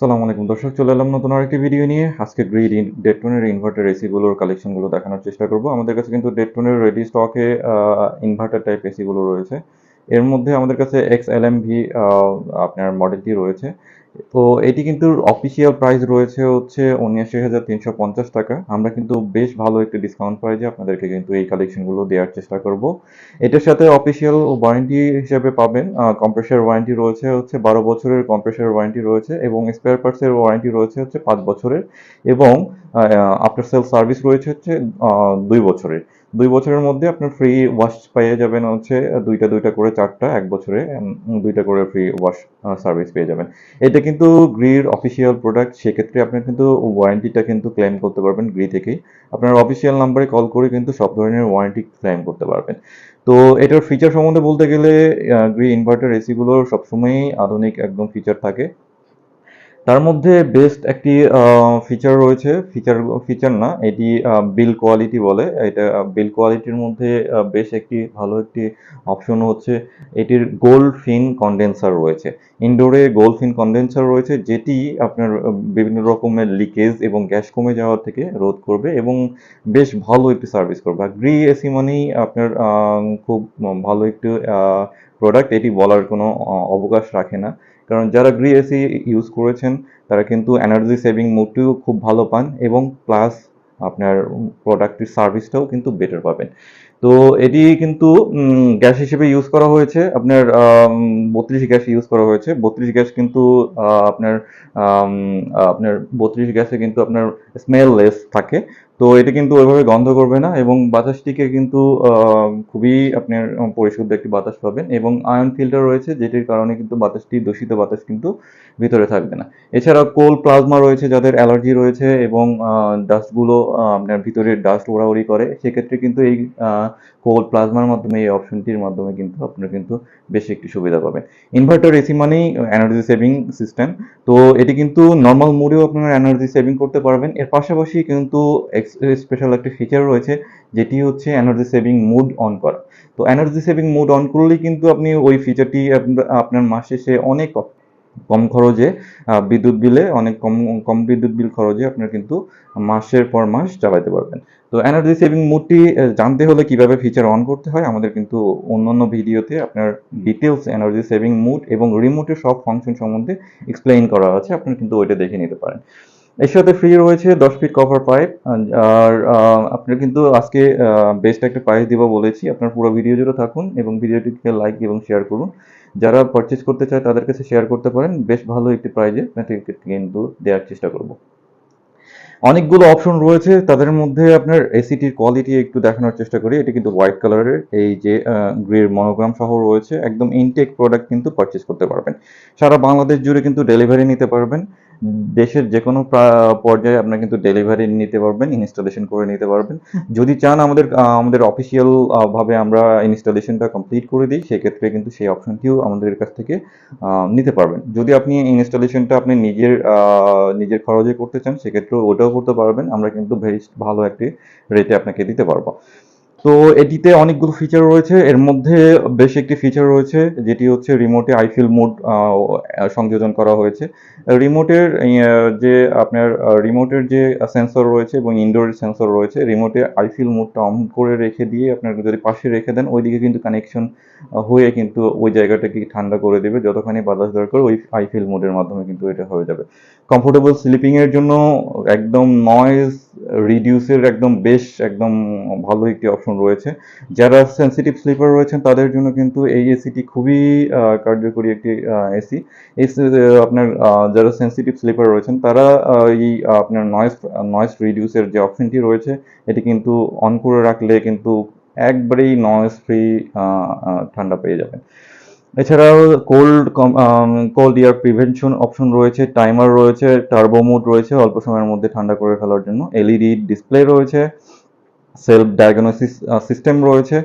সালাম আলাইকুম। দর্শক, চলে এলাম নতুন আরেকটি ভিডিও নিয়ে। আজকে গ্রিড ডেটনের ইনভার্টার এসিগুলোর কালেকশনগুলো দেখানোর চেষ্টা করব। আমাদের কাছে কিন্তু ডেটটনের রেডি স্টকে ইনভার্টার টাইপ এসিগুলো রয়েছে। এর মধ্যে আমাদের কাছে এক্স এল এম ভি আপনার মডেলটি রয়েছে। তো এটি কিন্তু অফিসিয়াল প্রাইস রয়েছে হচ্ছে উনিয়াশি হাজার তিনশো পঞ্চাশ টাকা। আমরা কিন্তু বেশ ভালো একটি ডিসকাউন্ট প্রাইজে আপনাদেরকে কিন্তু এই কালেকশনগুলো দেওয়ার চেষ্টা করব। এটার সাথে অফিসিয়াল ওয়ারেন্টি হিসেবে পাবেন। কম্প্রেসার ওয়ারেন্টি রয়েছে হচ্ছে বারো বছরের কম্প্রেসার ওয়ারেন্টি রয়েছে এবং স্পেয়ার পার্টসের ওয়ারেন্টি রয়েছে হচ্ছে পাঁচ বছরের এবং আফটার সেল সার্ভিস রয়েছে হচ্ছে দুই বছরের। দুই বছরের মধ্যে আপনার ফ্রি ওয়াশ পেয়ে যাবেন হচ্ছে দুইটা দুইটা করে চারটা এক বছরে দুইটা করে ফ্রি ওয়াশ সার্ভিস পেয়ে যাবেন। এটা কিন্তু গ্রির অফিসিয়াল প্রোডাক্ট সেক্ষেত্রে আপনি কিন্তু ওয়ারেন্টিটা কিন্তু ক্লেম করতে পারবেন গ্রি থেকেই। আপনার অফিসিয়াল নাম্বারে কল করে কিন্তু সব ধরনের ওয়ারেন্টি ক্লেম করতে পারবেন। তো এটার ফিচার সম্বন্ধে বলতে গেলে গ্রি ইনভার্টার এসিগুলোর সবসময়ই আধুনিক একদম ফিচার থাকে। তার মধ্যে বেস্ট একটি ফিচার রয়েছে। ফিচার ফিচার না, এটি বিল কোয়ালিটি বলে। এটা বিল কোয়ালিটির মধ্যে বেশ একটি ভালো একটি অপশন হচ্ছে। এটির গোল্ড ফিন কন্ডেন্সার রয়েছে। ইনডোরে গোল্ড ফিন কন্ডেন্সার রয়েছে, যেটি আপনার বিভিন্ন রকমের লিকেজ এবং গ্যাস কমে যাওয়ার থেকে রোধ করবে এবং বেশ ভালো একটি সার্ভিস করবে। গ্রি এসি মানেই আপনার খুব ভালো একটি প্রোডাক্ট এটি বলার কোনো অবকাশ রাখে না। কারণ যারা গ্রি এসি ইউজ করেছেন, তারা কিন্তু এনার্জি সেভিং মোডটিও খুব ভালো পান এবং প্লাস আপনার প্রোডাক্টের সার্ভিসটাও কিন্তু বেটার পাবেন। তো এটি কিন্তু গ্যাস হিসেবে ইউজ করা হয়েছে। আপনার বত্রিশ গ্যাস ইউজ করা হয়েছে। বত্রিশ গ্যাস কিন্তু আপনার আপনার বত্রিশ গ্যাসে কিন্তু আপনার স্মেললেস থাকে। তো এটা কিন্তু ওইভাবে গন্ধ করবে না এবং বাতাসটিকে কিন্তু খুবই আপনার পরিশুদ্ধ একটি বাতাস পাবেন এবং আয়ন ফিল্টার রয়েছে যেটির কারণে কিন্তু বাতাসটি দূষিত বাতাস কিন্তু ভিতরে থাকবে না। এছাড়া কোল প্লাজমা রয়েছে যাদের অ্যালার্জি রয়েছে এবং ডাস্টগুলো আপনার ভিতরে ডাস্ট ওড়াউড়ি করে, সেক্ষেত্রে কিন্তু এই কোল প্লাজমার মাধ্যমে, এই অপশনটির মাধ্যমে কিন্তু আপনার কিন্তু বেশি একটি সুবিধা পাবেন। ইনভার্টার এসি মানেই এনার্জি সেভিং সিস্টেম তো এটি কিন্তু নর্মাল মোডেও আপনারা এনার্জি সেভিং করতে পারবেন। এর পাশাপাশি কিন্তু স্পেশাল একটি ফিচার রয়েছে, যেটি হচ্ছে এনার্জি সেভিং মুড অন করা। তো এনার্জি সেভিং মুড অন করলেই কিন্তু আপনি ওই ফিচারটি আপনার মাস শেষে অনেক কম খরচে বিদ্যুৎ বিলে অনেক কম কম বিদ্যুৎ বিল খরচে আপনার কিন্তু মাসের পর মাস চালাতে পারবেন। তো এনার্জি সেভিং মোডটি জানতে হলে কীভাবে ফিচার অন করতে হয়, আমাদের কিন্তু অন্যান্য ভিডিওতে আপনার ডিটেলস এনার্জি সেভিং মোড এবং রিমোটের সব ফাংশন সম্বন্ধে এক্সপ্লেইন করা আছে আপনি কিন্তু ওইটা দেখে নিতে পারেন। এর সাথে ফ্রি রয়েছে দশ ফিট কভার পাইপ আর আপনার কিন্তু আজকে বেস্ট একটা প্রাইস দিব বলেছি। আপনার পুরো ভিডিও জুড়ে থাকুন এবং ভিডিওটিকে লাইক এবং শেয়ার করুন। যারা পারচেস করতে চায় তাদের কাছে শেয়ার করতে পারেন। বেশ ভালো একটি প্রাইজে কিন্তু দেওয়ার চেষ্টা করব। অনেকগুলো অপশন রয়েছে। তাদের মধ্যে আপনার এসিটির কোয়ালিটি একটু দেখানোর চেষ্টা করি। এটি কিন্তু হোয়াইট কালারের এই যে গ্রের মনোগ্রাম সহ রয়েছে। একদম ইনটেক প্রোডাক্ট কিন্তু পারচেস করতে পারবেন। সারা বাংলাদেশ জুড়ে কিন্তু ডেলিভারি নিতে পারবেন। দেশের যে কোনো পর্যায়ে আপনারা কিন্তু ডেলিভারি নিতে পারবেন ইনস্টলেশন করে নিতে পারবেন। যদি চান আমাদের আমাদের অফিসিয়াল ভাবে আমরা ইনস্টলেশনটা কমপ্লিট করে দিই, সেক্ষেত্রে কিন্তু সেই অপশনটিও আমাদের কাছ থেকে নিতে পারবেন। যদি আপনি ইনস্টলেশনটা আপনি নিজের নিজের খরচে করতে চান সেক্ষেত্রে ওটাও করতে পারবেন। আমরা কিন্তু ভেরি ভালো একটি রেটে আপনাকে দিতে পারব। তো এটিতে অনেকগুলো ফিচার রয়েছে। এর মধ্যে বেশ একটি ফিচার রয়েছে, যেটি হচ্ছে রিমোটে আইফিল মোড সংযোজন করা হয়েছে। রিমোটের যে আপনার রিমোটের যে সেন্সর রয়েছে এবং ইনডোর সেন্সর রয়েছে রিমোটে আইফিল মোডটা অন করে রেখে দিয়ে আপনার যদি পাশে রেখে দেন, ওইদিকে কিন্তু কানেকশন হয়ে কিন্তু ওই জায়গাটাকে ঠান্ডা করে দেবে। যতখানি বাতাস দরকার, ওই আইফিল মোডের মাধ্যমে কিন্তু এটা হয়ে যাবে। কমফোর্টেবল স্লিপিংয়ের জন্য একদম নয়েজ রিডিউসের একদম বেশ, একদম ভালো একটি অপশন রয়েছে। যারা সেন্সিটিভ স্লিপার রয়েছেন, তাদের জন্য কিন্তু এই এসিটি খুবই কার্যকরী একটি এসি এসি আপনার যারা সেন্সিটিভ স্লিপার রয়েছেন, তারা এই আপনার নয়েজ নয়েজ রিডিউসের যে অপশনটি রয়েছে, এটি কিন্তু অন করে রাখলে কিন্তু একবারেই নয়েজ ফ্রি ঠান্ডা পেয়ে যাবেন। এছাড়াও cold cold air prevention option রয়েছে টাইমার রয়েছে টার্বো মোড রয়েছে, অল্প সময়ের মধ্যে ঠান্ডা করে ফেলার জন্য এলইডি ডিসপ্লে রয়েছে সেলফ ডায়াগনোসিস সিস্টেম রয়েছে,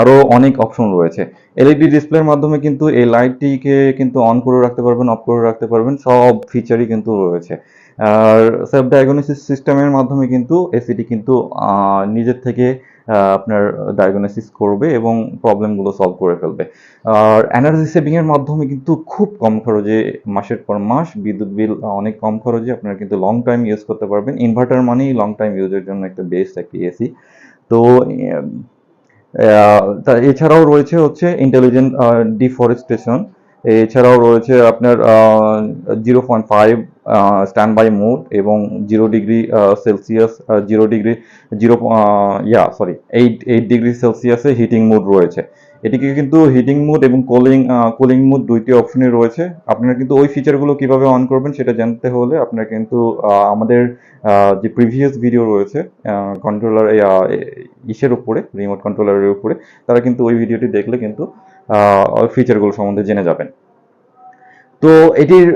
আরও অনেক অপশন রয়েছে। এলইডি ডিসপ্লের মাধ্যমে কিন্তু এই লাইটটিকে কিন্তু অন করে রাখতে পারবেন অফ করে রাখতে পারবেন, সব ফিচারই কিন্তু রয়েছে। আর সেলফ ডায়াগনোসিস সিস্টেমের মাধ্যমে কিন্তু এসিটি কিন্তু নিজের থেকে আপনার ডায়াগনোসিস করবে এবং প্রবলেমগুলো সলভ করে ফেলবে। আর এনার্জি সেভিংয়ের মাধ্যমে কিন্তু খুব কম খরচে, মাসের পর মাস বিদ্যুৎ বিল অনেক কম খরচে আপনারা কিন্তু লং টাইম ইউজ করতে পারবেন। ইনভার্টার মানেই লং টাইম ইউজের জন্য একটা বেস্ট একটি এসি তো এছাড়াও রয়েছে হচ্ছে ইন্টেলিজেন্ট ডিফরেস্টেশন এছাড়াও রয়েছে আপনার zero point five standby mode এবং zero degree Celsius zero degree zero yeah sorry eight eight degree সেলসিয়াসে heating mode রয়েছে। এটিকে কিন্তু হিটিং মোড এবং কুলিং কুলিং মোড দুইটি অপশনই রয়েছে। আপনারা কিন্তু ওই ফিচারগুলো কীভাবে অন করবেন সেটা জানতে হলে আপনারা কিন্তু আমাদের যে প্রিভিয়াস ভিডিও রয়েছে কন্ট্রোলার ইসের উপরে রিমোট কন্ট্রোলারের উপরে, তারা কিন্তু ওই ভিডিওটি দেখলে কিন্তু ফিচারগুলো সম্বন্ধে জেনে যাবেন। তো এটির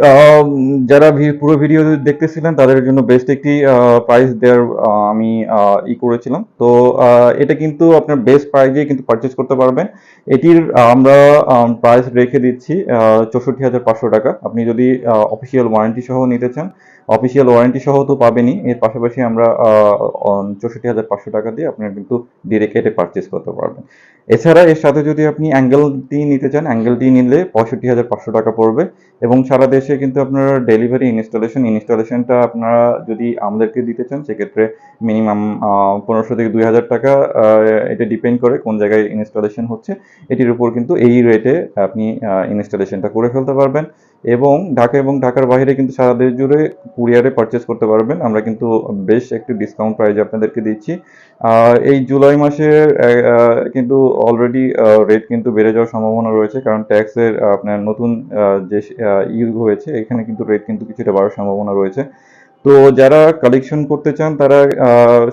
যারা পুরো ভিডিও দেখতেছিলেন, তাদের জন্য বেস্ট একটি প্রাইস দেওয়ার আমি ই করেছিলাম। তো এটা কিন্তু আপনার বেস্ট প্রাইজে কিন্তু পারচেজ করতে পারবেন। এটির আমরা প্রাইস রেখে দিচ্ছি চৌষট্টি হাজার পাঁচশো টাকা। আপনি যদি অফিসিয়াল ওয়ারেন্টি সহ নিতে চান অফিসিয়াল ওয়ারেন্টি সহ তো পাবেনই। এর পাশাপাশি আমরা চৌষট্টি হাজার পাঁচশো টাকা দিয়ে আপনারা কিন্তু ডিরেক্ট এটা পারচেস করতে পারবেন। এছাড়া এর সাথে যদি আপনি অ্যাঙ্গেলটি নিতে চান অ্যাঙ্গেলটি নিলে পঁয়ষট্টি হাজার পাঁচশো টাকা পড়বে। এবং সারা দেশে কিন্তু আপনারা ডেলিভারি ইনস্টলেশন ইনস্টলেশনটা আপনারা যদি আমাদেরকে দিতে চান, সেক্ষেত্রে মিনিমাম পনেরোশো থেকে দুই হাজার টাকা এটা ডিপেন্ড করে কোন জায়গায় ইনস্টলেশন হচ্ছে। এটির উপর কিন্তু এই রেটে আপনি ইনস্টলেশনটা করে ফেলতে পারবেন এবং ঢাকা এবং ঢাকার বাইরে কিন্তু সারা দেশ জুড়ে কুরিয়ারে পারচেস করতে পারবেন। আমরা কিন্তু বেশ একটি ডিসকাউন্ট প্রাইজে আপনাদেরকে দিচ্ছি। এই জুলাই মাসে কিন্তু অলরেডি রেট কিন্তু বেড়ে যাওয়ার সম্ভাবনা রয়েছে, কারণ ট্যাক্সের আপনার নতুন যে ইউ হয়েছে, এখানে কিন্তু রেট কিন্তু কিছুটা বাড়ার সম্ভাবনা রয়েছে। তো যারা কালেকশন করতে চান, তারা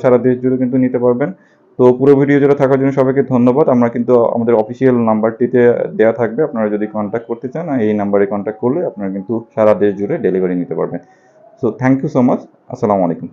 সারা দেশ জুড়ে কিন্তু নিতে পারবেন। তো পুরো ভিডিও জুড়ে থাকার জন্য সবাইকে ধন্যবাদ। আমরা কিন্তু আমাদের অফিসিয়াল নাম্বারটিতে দেওয়া থাকবে। আপনারা যদি কন্ট্যাক্ট করতে চান, এই নাম্বারে কন্ট্যাক্ট করলে আপনারা কিন্তু সারা দেশ জুড়ে ডেলিভারি নিতে পারবেন। So thank you so much আসসালামু আলাইকুম।